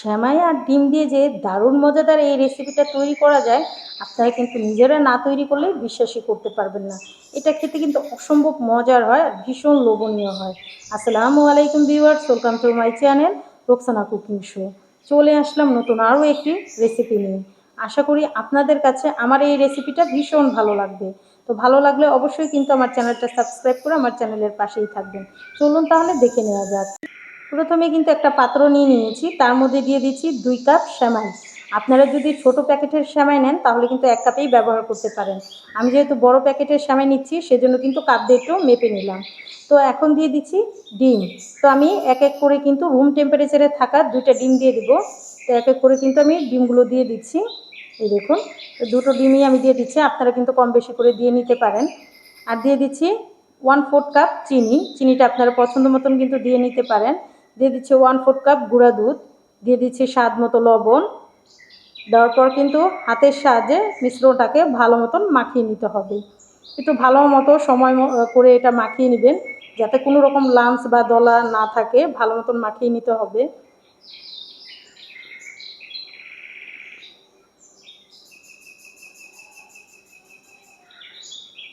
শ্যামাই আর ডিম দিয়ে যে দারুণ মজাদার এই রেসিপিটা তৈরি করা যায়, আপনারা কিন্তু নিজেরা না তৈরি করলে বিশ্বাসই করতে পারবেন না। এটা খেতে কিন্তু অসম্ভব মজার হয় আর ভীষণ লোভনীয় হয়। আসসালামু আলাইকুম viewers welcome to my channel Roksana cooking show চলে আসলাম নতুন আরও একটি রেসিপি নিয়ে। আশা করি আপনাদের কাছে আমার এই রেসিপিটা ভীষণ ভালো লাগবে। তো ভালো লাগলে অবশ্যই কিন্তু আমার চ্যানেলটা সাবস্ক্রাইব করে আমার চ্যানেলের পাশেই থাকবেন। চলুন তাহলে দেখে নেওয়া যাক। প্রথমে কিন্তু একটা পাত্র নিয়ে নিয়েছি। তার মধ্যে দিয়ে দিচ্ছি দুই কাপ শ্যামাই আপনারা যদি ছোট প্যাকেটের শ্যামাই নেন, তাহলে কিন্তু এক কাপেই ব্যবহার করতে পারেন। আমি যেহেতু বড় প্যাকেটের শ্যামাই নিচ্ছি, সেজন্য কিন্তু কাপ দিয়ে একটু মেপে নিলাম। তো এখন দিয়ে দিচ্ছি ডিম। তো আমি এক এক করে কিন্তু রুম টেম্পারেচারে থাকা দুইটা ডিম দিয়ে দিব। তো এক এক করে কিন্তু আমি ডিমগুলো দিয়ে দিচ্ছি। এই দেখুন দুটো ডিমই আমি দিয়ে দিচ্ছি। আপনারা কিন্তু কম বেশি করে দিয়ে নিতে পারেন। আর দিয়ে দিচ্ছি ওয়ান ফোর্থ কাপ চিনি। চিনিটা আপনারা পছন্দ মতন কিন্তু দিয়ে নিতে পারেন। দিয়ে দিচ্ছি ওয়ান ফোর্থ কাপ গুঁড়া দুধ, দিয়ে দিচ্ছি স্বাদ মতো লবণ। দেওয়ার পর কিন্তু হাতের সাহায্যে মিশ্রণটাকে ভালো মতন মাখিয়ে নিতে হবে। একটু ভালো মতো সময় করে এটা মাখিয়ে নেবেন, যাতে কোনো রকম লাঞ্চ বা দলা না থাকে, ভালো মতন মাখিয়ে নিতে হবে।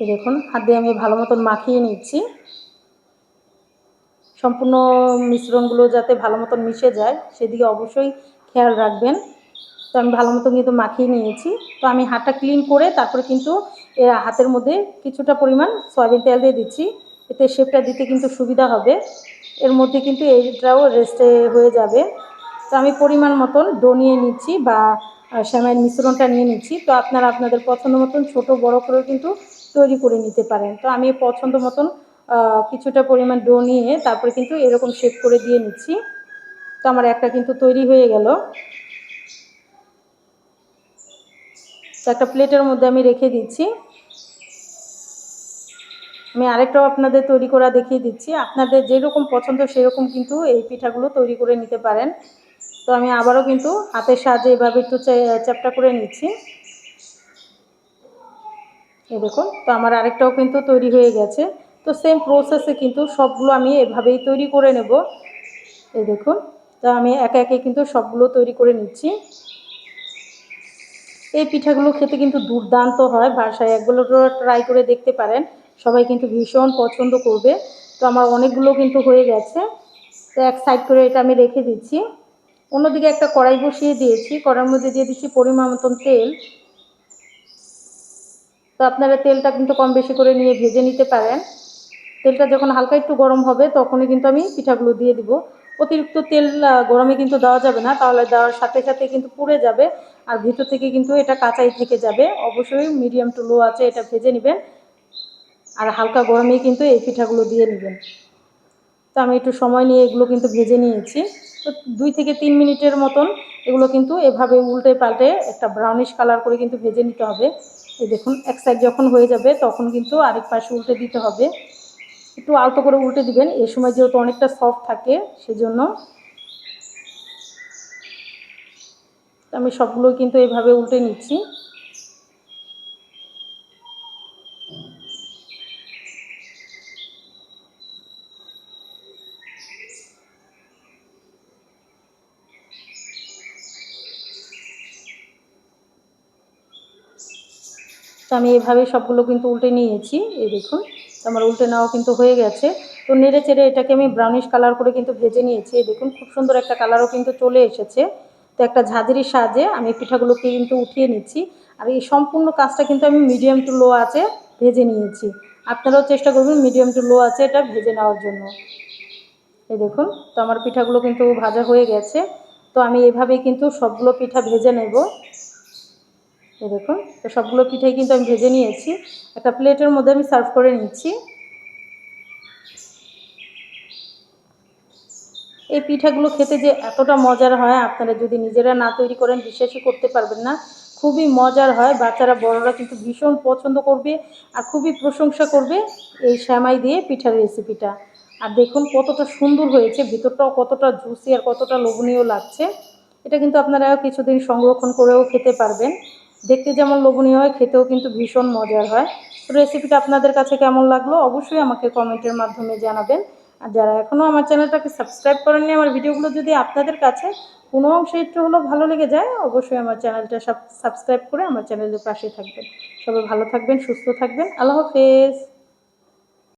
দেখুন, হাত দিয়ে আমি ভালো মতন মাখিয়ে নিচ্ছি। সম্পূর্ণ মিশ্রণগুলো যাতে ভালো মতন মিশে যায়, সেদিকে অবশ্যই খেয়াল রাখবেন। তো আমি ভালো মতন কিন্তু মাখিয়ে নিয়েছি। তো আমি হাতটা ক্লিন করে তারপরে কিন্তু হাতের মধ্যে কিছুটা পরিমাণ সয়াবিন তেল দিয়ে দিচ্ছি। এতে শেপটা দিতে কিন্তু সুবিধা হবে। এর মধ্যে কিন্তু এইটাও রেস্টে হয়ে যাবে। তো আমি পরিমাণ মতন ডো নিয়ে নিচ্ছি বা শ্যামাইয়ের মিশ্রণটা নিয়ে নিচ্ছি। তো আপনারা আপনাদের পছন্দ মতন ছোটো বড়ো করেও কিন্তু তৈরি করে নিতে পারেন। তো আমি পছন্দ মতন কিছুটা পরিমাণ ডো নিয়ে তারপরে কিন্তু এরকম শেপ করে দিয়ে নিচ্ছি। তো আমার একটা কিন্তু তৈরি হয়ে গেল। তো একটা প্লেটের মধ্যে আমি রেখে দিচ্ছি। আমি আরেকটাও আপনাদের তৈরি করা দেখিয়ে দিচ্ছি। আপনাদের যেরকম পছন্দ সেরকম কিন্তু এই পিঠাগুলো তৈরি করে নিতে পারেন। তো আমি আবারও কিন্তু হাতের সাহায্যে এভাবে একটু চ্যাপটা করে নিচ্ছি। এই দেখুন, তো আমার আরেকটাও কিন্তু তৈরি হয়ে গেছে। তো সেম প্রসেসে কিন্তু সবগুলো আমি এভাবেই তৈরি করে নেব। এই দেখুন, তো আমি একে একে কিন্তু সবগুলো তৈরি করে নিচ্ছি। এই পিঠাগুলো খেতে কিন্তু দুর্দান্ত হয়, বাসায় একগুলো ট্রাই করে দেখতে পারেন, সবাই কিন্তু ভীষণ পছন্দ করবে। তো আমার অনেকগুলো কিন্তু হয়ে গেছে, তো এক সাইড করে এটা আমি রেখে দিচ্ছি। অন্যদিকে একটা কড়াই বসিয়ে দিয়েছি, কড়াইয়ের মধ্যে দিয়ে দিচ্ছি পরিমাণ মতন তেল। তো আপনারা তেলটা কিন্তু কম বেশি করে নিয়ে ভেজে নিতে পারেন। তেলটা যখন হালকা একটু গরম হবে, তখনই কিন্তু আমি পিঠাগুলো দিয়ে দিব। অতিরিক্ত তেল গরমে কিন্তু দেওয়া যাবে না, তাহলে দেওয়ার সাথে সাথে কিন্তু পুড়ে যাবে। আর ভিতর থেকে কিন্তু এটা কাঁচাই থেকে যাবে। অবশ্যই মিডিয়াম টু লো আছে, এটা ভেজে নেবেন। আর হালকা গরমেই কিন্তু এই পিঠাগুলো দিয়ে নেবেন। তো আমি একটু সময় নিয়ে এগুলো কিন্তু ভেজে নিয়েছি। তো দুই থেকে তিন মিনিটের মতন এগুলো কিন্তু এভাবে উল্টে পাল্টে একটা ব্রাউনিশ কালার করে কিন্তু ভেজে নিতে হবে। এই দেখুন, এক সাইড যখন হয়ে যাবে, তখন কিন্তু আরেক পাশে উল্টে দিতে হবে। একটু আলতো করে উল্টে দিবেন। এই সময় যেহেতু অনেকটা সফট থাকে, সেজন্য আমি সবগুলো কিন্তু এভাবে উল্টে নিচ্ছি। তো আমি এভাবে সবগুলো কিন্তু উল্টে নিয়েছি, এই দেখুন। আমার উল্টে নেওয়া কিন্তু হয়ে গেছে। তো নেড়ে চেড়ে এটাকে আমি ব্রাউনিশ কালার করে কিন্তু ভেজে নিয়েছি, এই দেখুন, খুব সুন্দর একটা কালারও কিন্তু চলে এসেছে। তো একটা ঝাঁঝরির সাহায্যে আমি পিঠাগুলোকে কিন্তু উঠিয়ে নিচ্ছি। আর এই সম্পূর্ণ কাজটা কিন্তু আমি মিডিয়াম টু লো আছে ভেজে নিয়েছি। আপনারাও চেষ্টা করবেন মিডিয়াম টু লো আছে এটা ভেজে নেওয়ার জন্য। এই দেখুন, তো আমার পিঠাগুলো কিন্তু ভাজা হয়ে গেছে। তো আমি এভাবেই কিন্তু সবগুলো পিঠা ভেজে নেব। দেখুন, তো সবগুলো পিঠাই কিন্তু আমি ভেজে নিয়েছি। একটা প্লেটের মধ্যে আমি সার্ভ করে নিচ্ছি। এই পিঠাগুলো খেতে যে এতটা মজার হয়, আপনারা যদি নিজেরা না তৈরি করেন, বিশ্বাসই করতে পারবেন না। খুবই মজার হয়, বাচ্চারা, বড়রা কিন্তু ভীষণ পছন্দ করবে আর খুবই প্রশংসা করবে এই শ্যামাই দিয়ে পিঠার রেসিপিটা আর দেখুন কতটা সুন্দর হয়েছে, ভিতরটাও কতটা জুসি আর কতটা লোভনীয় লাগছে। এটা কিন্তু আপনারা কিছুদিন সংরক্ষণ করেও খেতে পারবেন। দেখতে যেমন লোভনীয় হয়, খেতেও কিন্তু ভীষণ মজার হয়। তো রেসিপিটা আপনাদের কাছে কেমন লাগল অবশ্যই আমাকে কমেন্টের মাধ্যমে জানাবেন। আর যারা এখনও আমার চ্যানেলটাকে সাবস্ক্রাইব করেননি, আমার ভিডিওগুলো যদি আপনাদের কাছে কোনো অংশে একটু হলেও ভালো লেগে যায়, অবশ্যই আমার চ্যানেলটা সাবস্ক্রাইব করে আমার চ্যানেলের পাশে থাকবেন। সবাই ভালো থাকবেন, সুস্থ থাকবেন। আল্লাহ হাফেজ।